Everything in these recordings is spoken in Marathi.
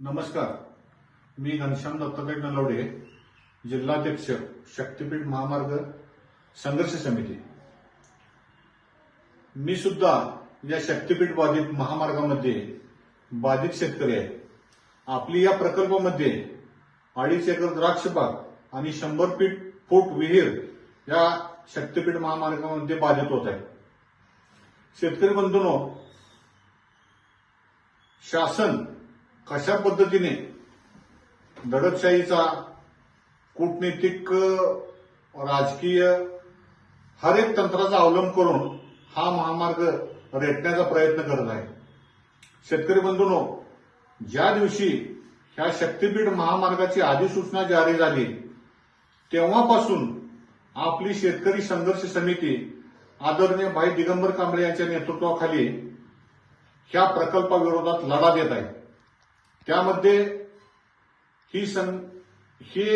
नमस्कार. मी घनश्याम दत्तात्रय नलवडे जिल्हाध्यक्ष शक्तीपीठ महामार्ग संघर्ष समिती. मी सुद्धा या शक्तीपीठ बाधित महामार्गामध्ये बाधित शेतकरी आहे. आपली या प्रकल्पामध्ये अडीच एकर द्राक्ष बाग आणि शंभर फीट फूट विहीर या शक्तीपीठ महामार्गामध्ये बाधित होत आहे. शेतकरी बंधूनो शासन कशा पद्धतीने दडपशाहीचा कूटनीतिक राजकीय हर एक तंत्राचा अवलंब करून हा महामार्ग रेटण्याचा प्रयत्न करत आहे. शेतकरी बंधूंनो ज्या दिवशी ह्या शक्तीपीठ महामार्गाची अधिसूचना जारी झाली तेव्हापासून आपली शेतकरी संघर्ष समिती आदरणीय भाई दिगंबर कांबळे यांच्या नेतृत्वाखाली ह्या प्रकल्पाविरोधात लढा देत आहे. त्यामध्ये ही सं ही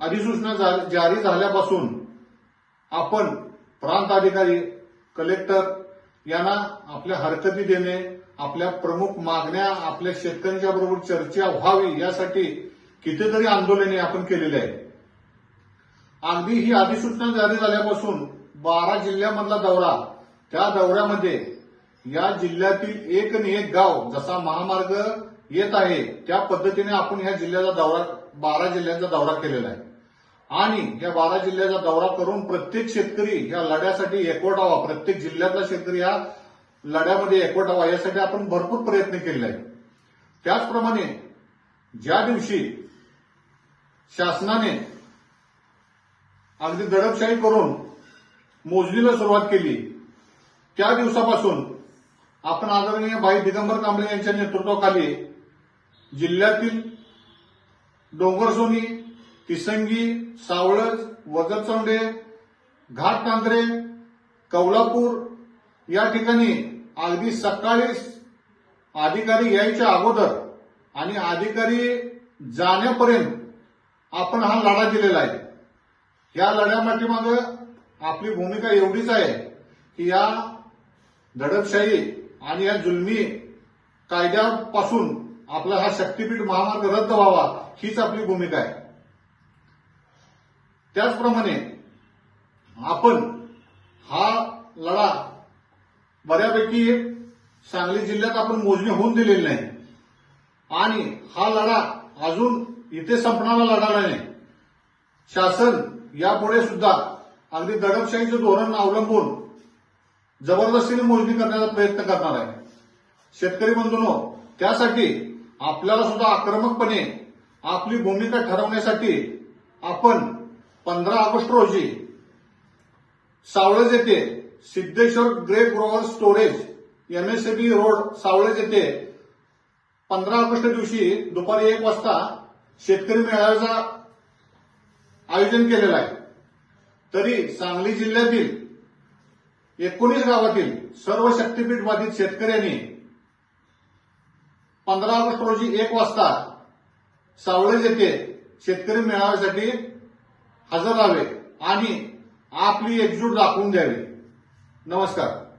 अधिसूचना जारी झाल्यापासून आपण प्रांत अधिकारी कलेक्टर यांना आपल्या हरकती देणे आपल्या प्रमुख मागण्या आपल्या शेतकऱ्यांच्या बरोबर चर्चा व्हावी यासाठी कितीतरी आंदोलने आपण केलेली आहेत. अगदी ही अधिसूचना जारी झाल्यापासून बारा जिल्ह्यामधला दौरा त्या दौऱ्यामध्ये या जिल्ह्यातील एक आणि एक गाव जसा महामार्ग येत आहे. त्या पद्धतीने आपण ह्या जिल्ह्याचा दौरा बारा जिल्ह्यांचा दौरा केलेला आहे. आणि या बारा जिल्ह्याचा दौरा करून प्रत्येक शेतकरी या लढ्यासाठी एकवटावा प्रत्येक जिल्ह्यातला शेतकरी या लढ्यामध्ये एकवटावा यासाठी आपण भरपूर प्रयत्न केले आहेत. त्याचप्रमाणे ज्या दिवशी शासनाने अगदी दडपशाही करून मोजणीला सुरुवात केली त्या दिवसापासून आपण आदरणीय भाई दिगंबर कांबळे यांच्या नेतृत्वाखाली जिल्ह्यातील डोंगरसोनी तिसंगी सावळज वजरचौंडे घाटकांद्रे कौलापूर या ठिकाणी अगदी सकाळीच अधिकारी यायच्या अगोदर आणि अधिकारी जाण्यापर्यंत आपण हा लढा दिलेला आहे. या लढ्यापाठीमाग आपली भूमिका एवढीच आहे की या दडपशाही आणि या जुलमी कायद्यापासून आपला हा शक्तीपीठ महामार्ग रद्द व्हावा हीच आपली भूमिका आहे. त्याचप्रमाणे आपण हा लढा बऱ्यापैकी सांगली जिल्ह्यात आपण मोजणी होऊन दिलेली नाही. आणि हा लढा अजून इथे संपणारा लढा नाही. शासन यापुढे सुद्धा अगदी दडपशाहीचं धोरण अवलंबून जबरदस्तीने मोजणी करण्याचा प्रयत्न करणार आहे. शेतकरी बंधूंनो त्यासाठी आपल्याला सुद्धा आक्रमकपणे आपली भूमिका ठरवण्यासाठी आपण पंधरा ऑगस्ट रोजी सावळज येथे Siddheshwar grey grower storage MSEB road Savalaj येथे पंधरा ऑगस्ट दिवशी दुपारी एक वाजता शेतकरी मेळाव्याचा आयोजन केलेलं आहे. तरी सांगली जिल्ह्यातील एकोणीस गावातील सर्व शक्तीपीठ बाधित शेतकऱ्यांनी पंधरा ऑगस्ट रोजी एक वाजता सावळेज येथे शेतकरी मेळाव्यासाठी हजर राहावे आणि आपली एकजूट दाखवून द्यावी. नमस्कार.